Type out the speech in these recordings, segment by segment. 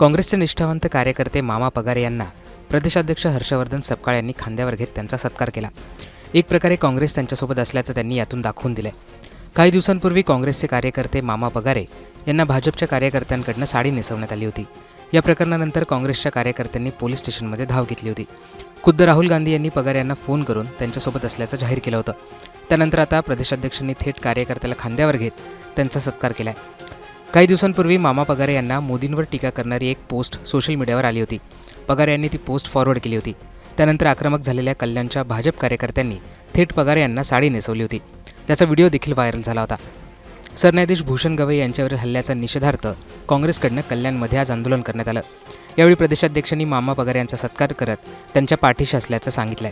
काँग्रेसचे निष्ठावंत कार्यकर्ते मामा पगारे यांना प्रदेशाध्यक्ष हर्षवर्धन सपकाळ यांनी खांद्यावर घेत त्यांचा सत्कार केला. एक प्रकारे काँग्रेस त्यांच्यासोबत असल्याचं त्यांनी यातून दाखवून दिलंय. काही दिवसांपूर्वी काँग्रेसचे कार्यकर्ते मामा पगारे यांना भाजपच्या कार्यकर्त्यांकडनं साडी नेसवण्यात आली होती. या प्रकरणानंतर काँग्रेसच्या कार्यकर्त्यांनी पोलीस स्टेशनमध्ये धाव घेतली होती. खुद्द राहुल गांधी यांनी पगार यांना फोन करून त्यांच्यासोबत असल्याचं जाहीर केलं होतं. त्यानंतर आता प्रदेशाध्यक्षांनी थेट कार्यकर्त्याला खांद्यावर घेत त्यांचा सत्कार केलाय. काही दिवसांपूर्वी मामा पगारे यांना मोदींवर टीका करणारी एक पोस्ट सोशल मीडियावर आली होती. पगारे यांनी ती पोस्ट फॉरवर्ड केली होती. त्यानंतर आक्रमक झालेल्या कल्याणच्या भाजप कार्यकर्त्यांनी थेट पगारे यांना साडी नेसवली होती. त्याचा व्हिडिओ देखील व्हायरल झाला होता. सरन्यायाधीश भूषण गवई यांच्यावरील हल्ल्याचा निषेधार्थ काँग्रेसकडनं कल्याणमध्ये आज आंदोलन करण्यात आलं. यावेळी प्रदेशाध्यक्षांनी मामा पगारे यांचा सत्कार करत त्यांच्या पाठीशी असल्याचं सांगितलंय.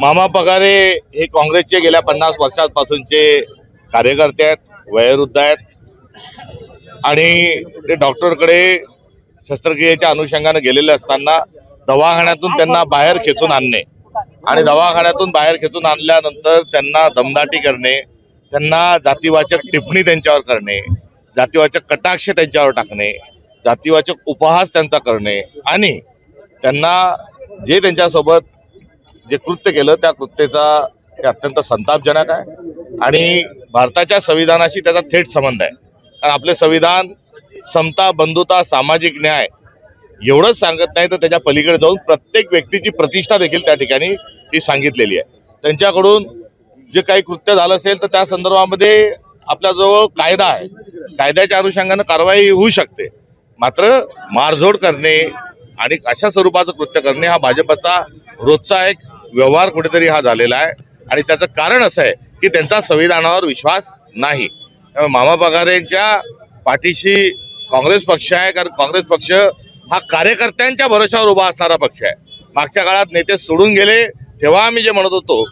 मामा पगारे हे काँग्रेसचे गेल्या पन्नास वर्षांपासूनचे कार्यकर्ते आहेत वयोवृद्ध आहेत. आणि ते डॉक्टरकडे शस्त्रक्रियेच्या अनुषंगाने गेलेले असताना दवाखान्यातून त्यांना बाहेर खेचून आणणे. आणि दवाखान्यातून बाहेर खेचून आणल्यानंतर त्यांना दमदाटी करणे त्यांना जातीवाचक टिप्पणी त्यांच्यावर करणे जातीवाचक कटाक्ष त्यांच्यावर टाकणे जातीवाचक उपहास त्यांचा करणे आणि त्यांना जे त्यांच्यासोबत जे कृत्य केलं त्या कृत्याचा ते अत्यंत संतापजनक आहे. आणि भारताच्या संविधानाशी त्याचा थेट संबंध आहे. कारण आपले संविधान समता बंधुता सामाजिक न्याय एवढंच सांगत नाही तर त्याच्या पलीकडे जाऊन प्रत्येक व्यक्तीची प्रतिष्ठा देखील त्या ठिकाणी ही सांगितलेली आहे. त्यांच्याकडून जे काही कृत्य झालं असेल तर त्या संदर्भामध्ये आपल्याजवळ कायदा आहे. कायद्याच्या अनुषंगानं कारवाई होऊ शकते. मात्र मारझोड करणे आणि अशा स्वरूपाचं कृत्य करणे हा भाजपचा रोजचा एक व्यवहार कुठेतरी हा झालेला आहे. आणि त्याचं कारण असं आहे की त्यांचा संविधानावर विश्वास नाही. त्यामुळे मामा पगारेंच्या पाठीशी काँग्रेस पक्ष आहे कारण काँग्रेस पक्ष हा कार्यकर्त्यांच्या भरोशावर उभा असणारा पक्ष आहे. मागच्या काळात नेते सोडून गेले तेव्हा आम्ही जे म्हणत होतो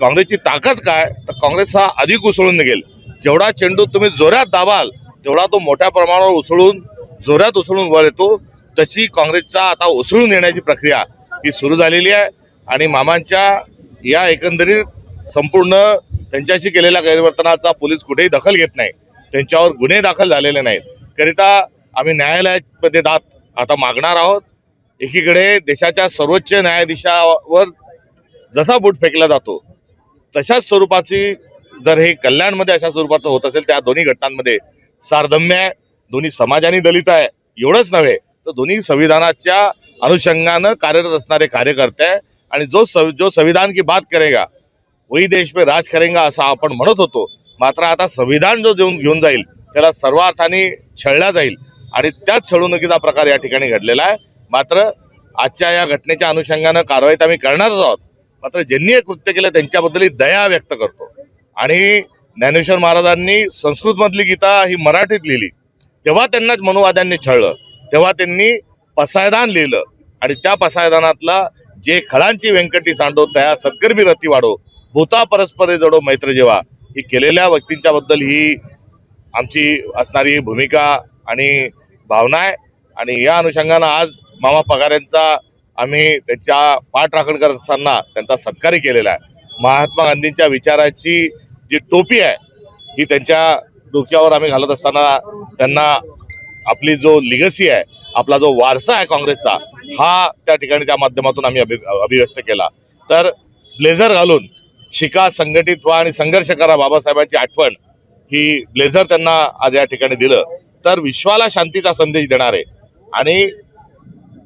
काँग्रेसची ताकद काय? तर काँग्रेस हा अधिक उसळून निघेल. जेवढा चेंडू तुम्ही जोरात दाबाल तेवढा तो मोठ्या प्रमाणावर उसळून जोरात उसळून वर येतो. तशी काँग्रेसचा आता उसळून येण्याची प्रक्रिया ही सुरू झालेली आहे. आणि मामांच्या या एकंदरीत संपूर्ण त्यांच्याशी केलेल्या गैरवर्तनाचा पोलीस कुठेही दखल घेत नाही. त्यांच्यावर गुन्हे दाखल झालेले नाहीत. करिता आम्ही न्यायालयामध्ये दात आता मागणार आहोत. एकीकडे देशाच्या सर्वोच्च न्यायाधीशावर जसा बूट फेकला जातो तशाच स्वरूपाची जर हे कल्याणमध्ये अशा स्वरूपाचं होत असेल त्या दोन्ही घटनांमध्ये सारधम्य आहे. दोन्ही समाजाने दलित आहे. एवढंच नव्हे तर दोन्ही संविधानाच्या अनुषंगानं कार्यरत असणारे कार्यकर्ते आहे. आणि जो सं जो संविधान की बात करेगा वही देश पे राज करेगा असं आपण म्हणत होतो. मात्र आता संविधान जो देऊन घेऊन जाईल त्याला सर्वार्थाने छळला जाईल. आणि त्याच छळवणुकीचा प्रकार या ठिकाणी घडलेला आहे. मात्र आजच्या या घटनेच्या अनुषंगानं कारवाई तर आम्ही करणारच आहोत. मात्र ज्यांनी हे कृत्य केलं त्यांच्याबद्दल दया व्यक्त करतो. आणि ज्ञानेश्वर महाराजांनी संस्कृतमधली गीता ही मराठीत लिहिली. तेव्हा त्यांनाच मनुवाद्यांनी छळलं. तेव्हा त्यांनी पसायदान लिहिलं. आणि त्या पसायदानातला जे खळांची व्यंकटी सांडो त्या सत्कर्मी रती वाढो भूता परस्परे जडो मैत्र जेव्हा ही केलेल्या व्यक्तींच्या बद्दल ही आमची असणारी भूमिका आणि भावना आहे. आणि या अनुषंगानं आज मामा पगार यांचा आम्ही त्यांच्या पाठराखण करत असताना त्यांचा सत्कारही केलेला आहे. महात्मा गांधींच्या विचाराची जी टोपी आहे ही त्यांच्या डोक्यावर आम्ही घालत असताना त्यांना आपली जो लिगसी आहे आपला जो वारसा आहे काँग्रेसचा हा त्या ठिकाणी त्या माध्यमातून आम्ही अभि अभिव्यक्त केला. तर ब्लेझर घालून शिका संघटित व्हा आणि संघर्ष करा बाबासाहेबांची आठवण ही ब्लेझर त्यांना आज या ठिकाणी दिलं. तर विश्वाला शांतीचा संदेश देणार आहे आणि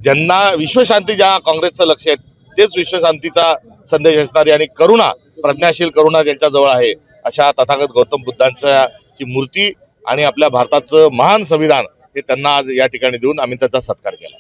ज्यांना विश्वशांती ज्या काँग्रेसचं लक्ष आहे तेच विश्वशांतीचा संदेश असणारी आणि करुणा प्रज्ञाशील करुणा ज्यांच्याजवळ आहे अशा तथागत गौतम बुद्धांच्या ची मूर्ती आणि आपल्या भारताचं महान संविधान हे त्यांना आज या ठिकाणी देऊन आम्ही त्याचा सत्कार केला.